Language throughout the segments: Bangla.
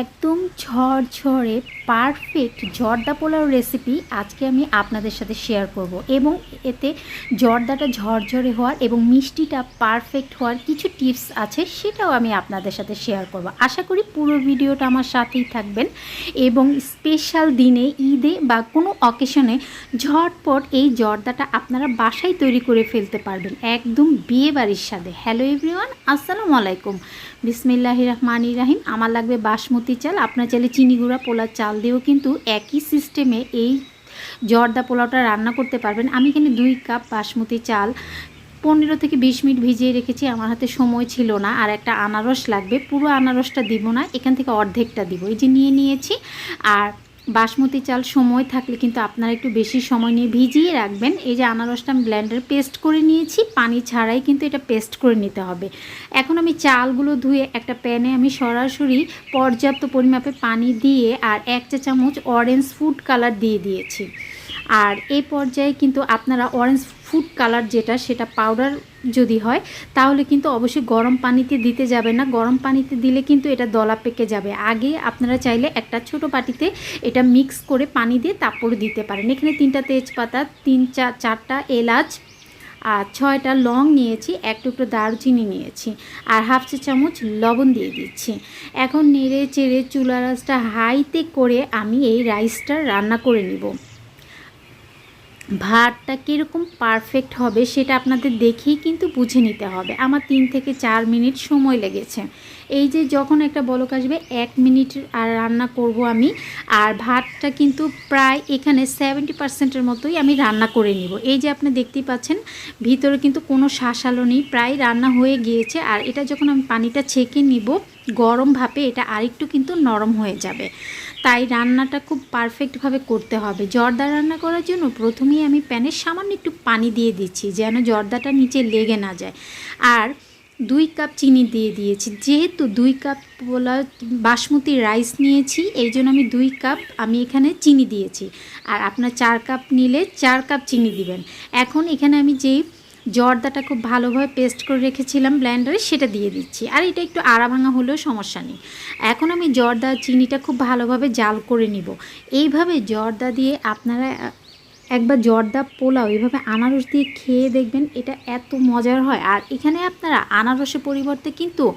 e একদম ঝরঝরে পারফেক্ট জর্দা পোলাও রেসিপি আজকে আমি আপনাদের সাথে শেয়ার করব এবং এতে জর্দাটা ঝরঝরে হওয়ার এবং মিষ্টিটা পারফেক্ট হওয়ার কিছু টিপস আছে সেটাও আমি আপনাদের সাথে শেয়ার করব। আশা করি পুরো ভিডিওটা আমার সাথেই থাকবেন এবং স্পেশাল দিনে, ঈদে বা কোনো অকেশনে ঝটপট এই জর্দাটা আপনারা বাসায় তৈরি করে ফেলতে পারবেন। একদম বিয়ে বাড়ির সাথে হ্যালো এভরিওয়ান আসসালামু আলাইকুম। বিসমিল্লাহ রহমান রাহিম। আমার লাগবে বাসমতি চাল আপনার চাইলে চিনি গুঁড়া, পোলার চাল দিয়েও কিন্তু একই সিস্টেমে এই জর্দা পোলাওটা রান্না করতে পারবেন। আমি এখানে দুই কাপ বাসমতি চাল, পনেরো থেকে বিশ মিনিট ভিজিয়ে রেখেছি। আমার হাতে সময় ছিল না, আর একটা আনারস লাগবে। পুরো আনারসটা দিব না, এখান থেকে অর্ধেকটা দিব। এই যে নিয়ে নিয়েছি, আর বাসমতি চাল সময় থাকলে কিন্তু আপনারা একটু বেশি সময় নিয়ে ভিজিয়ে রাখবেন। এই যে আনারসটা আমি ব্ল্যান্ডার পেস্ট করে নিয়েছি, পানি ছাড়াই কিন্তু এটা পেস্ট করে নিতে হবে। এখন আমি চালগুলো ধুয়ে একটা প্যানে আমি সরাসরি পর্যাপ্ত পরিমাপে পানি দিয়ে আর এক চা চামচ অরেঞ্জ ফুড কালার দিয়ে দিয়েছি। আর এই পর্যায়ে কিন্তু আপনারা অরেঞ্জ ফুড কালার যেটা, সেটা পাউডার যদি হয়, তাহলে কিন্তু অবশ্যই গরম পানিতে দিতে যাবে না। গরম পানিতে দিলে কিন্তু এটা দলা পেকে যাবে। আগে আপনারা চাইলে একটা ছোট বাটিতে এটা মিক্স করে পানি দিয়ে তারপরে দিতে পারেন। এখানে তিনটা তেজপাতা, তিন চা, চারটা এলাচ, আর ছয়টা লং নিয়েছি, এক টুকরো দারুচিনি নিয়েছি, আর হাফ চা চামচ লবণ দিয়ে দিচ্ছি। এখন নেড়ে চেড়ে চুলা রাসটা হাইতে করে আমি এই রাইসটা রান্না করে নিব। ভাতটা কীরকম পারফেক্ট হবে সেটা আপনাদের দেখেই কিন্তু বুঝে নিতে হবে। আমার তিন থেকে চার মিনিট সময় লেগেছে। এই যে যখন একটা বলক আসবে, এক মিনিট আর রান্না করব আমি, আর ভাতটা কিন্তু প্রায় এখানে সেভেন্টি পার্সেন্টের মতোই আমি রান্না করে নিব। এই যে আপনি দেখতেই পাচ্ছেন, ভিতরে কিন্তু কোনো শাঁসালো নেই, প্রায় রান্না হয়ে গিয়েছে, আর এটা যখন আমি পানিটা ছেঁকে নিব, গরম ভাপে এটা আরেকটু কিন্তু নরম হয়ে যাবে। তাই রান্নাটা খুব পারফেক্টভাবে করতে হবে। জর্দা রান্না করার জন্য প্রথমেই আমি প্যানে সামান্য একটু পানি দিয়ে দিচ্ছি, যেন জর্দাটা নিচে লেগে না যায়। আর দুই কাপ চিনি দিয়ে দিয়েছি। যেহেতু দুই কাপ পোলা বাসমতি রাইস নিয়েছি, এই জন্য আমি দুই কাপ আমি এখানে চিনি দিয়েছি। আর আপনার চার কাপ নিলে চার কাপ চিনি দিবেন। এখন এখানে আমি যেই জর্দাটা খুব ভালোভাবে পেস্ট করে রেখেছিলাম ব্ল্যান্ডারে, সেটা দিয়ে দিচ্ছি। আর এটা একটু আড়া ভাঙা হলেও সমস্যা নেই। এখন আমি জর্দা চিনিটা খুব ভালোভাবে জাল করে নিব। এইভাবে জর্দা দিয়ে আপনারা একবার জর্দা পোলাও, এইভাবে আনারস দিয়ে খেয়ে দেখবেন এটা এত মজার হয়। আর এখানে আপনারা আনারসের পরিবর্তে কিন্তু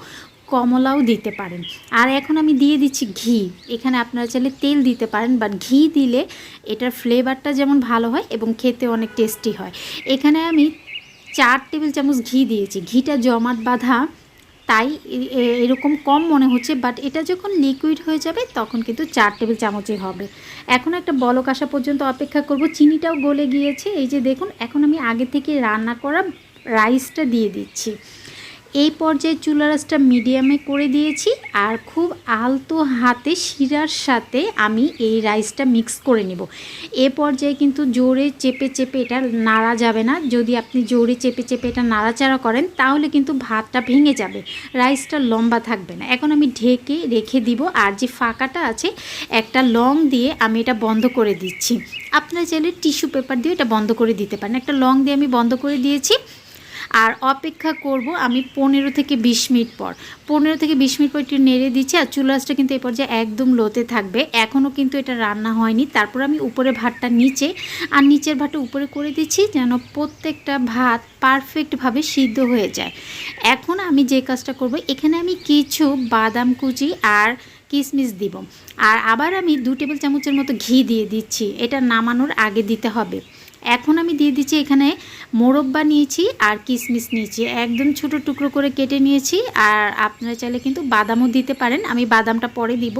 কমলাও দিতে পারেন। আর এখন আমি দিয়ে দিচ্ছি ঘি। এখানে আপনারা চাইলে তেল দিতে পারেন বাট ঘি দিলে এটার ফ্লেভারটা যেমন ভালো হয় এবং খেতে অনেক টেস্টি হয়। এখানে আমি চার টেবিল চামচ ঘি দিয়েছি। ঘিটা জমাট বাঁধা, তাই এরকম কম মনে হচ্ছে বাট এটা যখন লিকুইড হয়ে যাবে, তখন কিন্তু চার টেবিল চামচই হবে। এখন একটা বলক আসা পর্যন্ত অপেক্ষা করব। চিনিটাও গলে গিয়েছে। এই যে দেখুন, এখন আমি আগে থেকে রান্না করা রাইসটা দিয়ে দিচ্ছি। এই পর্যায়ে চুলা রাসটা মিডিয়ামে করে দিয়েছি আর খুব আলতো হাতে শিরার সাথে আমি এই রাইসটা মিক্স করে নেব। এ পর্যায়ে কিন্তু জোরে চেপে চেপে এটা নাড়া যাবে না। যদি আপনি জোরে চেপে চেপে এটা নাড়াচাড়া করেন, তাহলে কিন্তু ভাতটা ভেঙে যাবে। রাইসটা লম্বা থাকবে না। এখন আমি ঢেকে রেখে দিব আর যে ফাঁকাটা আছে, একটা লং দিয়ে আমি এটা বন্ধ করে দিচ্ছি। আপনারা চাইলে টিস্যু পেপার দিয়ে এটা বন্ধ করে দিতে পারেন। একটা লং দিয়ে আমি বন্ধ করে দিয়েছি। আর অপেক্ষা করব আমি পনেরো থেকে বিশ মিনিট পর। পনেরো থেকে বিশ মিনিট পর একটু নেড়ে দিচ্ছি আর চুলাসটা কিন্তু এই পর্যায়ে একদম লোতে থাকবে। এখনও কিন্তু এটা রান্না হয়নি। তারপর আমি উপরে ভাতটা নিচে আর নিচের ভাতটা উপরে করে দিচ্ছি যেন প্রত্যেকটা ভাত পারফেক্টভাবে সিদ্ধ হয়ে যায়। এখন আমি যে কাজটা করব, এখানে আমি কিছু বাদাম কুচি আর কিশমিশ দিব। আর আবার আমি দু টেবিল চামচের মতো ঘি দিয়ে দিচ্ছি। এটা নামানোর আগে দিতে হবে। এখন আমি দিয়ে দিচ্ছি এখানে মোরব্বা নিয়েছি আর কিশমিশ নিয়েছি। একদম ছোট টুকরো করে কেটে নিয়েছি আর আপনারা চাইলে কিন্তু বাদামও দিতে পারেন। আমি বাদামটা পরে দিব।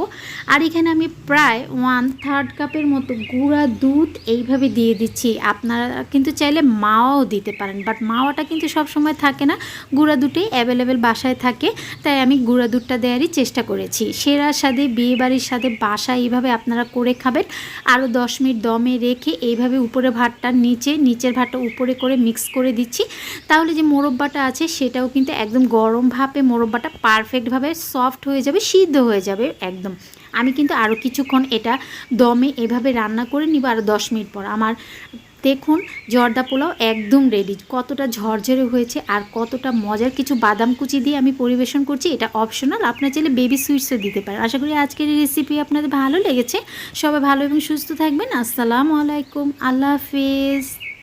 আর এখানে আমি প্রায় ওয়ান থার্ড কাপের মতো গুঁড়া দুধ এইভাবে দিয়ে দিচ্ছি। আপনারা কিন্তু চাইলে মাওয়াও দিতে পারেন বাট মাওয়াটা কিন্তু সব সময় থাকে না। গুঁড়া দুটোই অ্যাভেলেবেল বাসায় থাকে। তাই আমি গুঁড়া দুধটা দেওয়ারই চেষ্টা করেছি। সেরার সাথে বিয়ে বাড়ির সাথে বাসা এইভাবে আপনারা করে খাবেন। আরও দশ মিনিট দমে রেখে এইভাবে উপরে ভাতটা নিচে, নিচের ভাটা উপরে করে মিক্স করে দিচ্ছি। তাহলে যে মোরব্বাটা আছে, সেটাও কিন্তু একদম গরম ভাপে মোরব্বাটা পারফেক্টভাবে সফট হয়ে যাবে, সিদ্ধ হয়ে যাবে একদম। আমি কিন্তু আরও কিছুক্ষণ এটা দমে এভাবে রান্না করে নিব আরও দশ মিনিট পর। আমার দেখুন, জর্দা পোলাও একদম রেডি কতটা ঝরঝরে হয়েছে আর কতটা মজার কিছু বাদাম কুচি দিয়ে আমি পরিবেশন করছি, এটা অপশনাল আপনার চাইলে বেবি সুইটসও দিতে পারেন। আশা করি আজকের এই রেসিপি আপনাদের ভালো লেগেছে। সবাই ভালো এবং সুস্থ থাকবেন। আসসালামু আলাইকুম। আল্লাহ হাফিজ।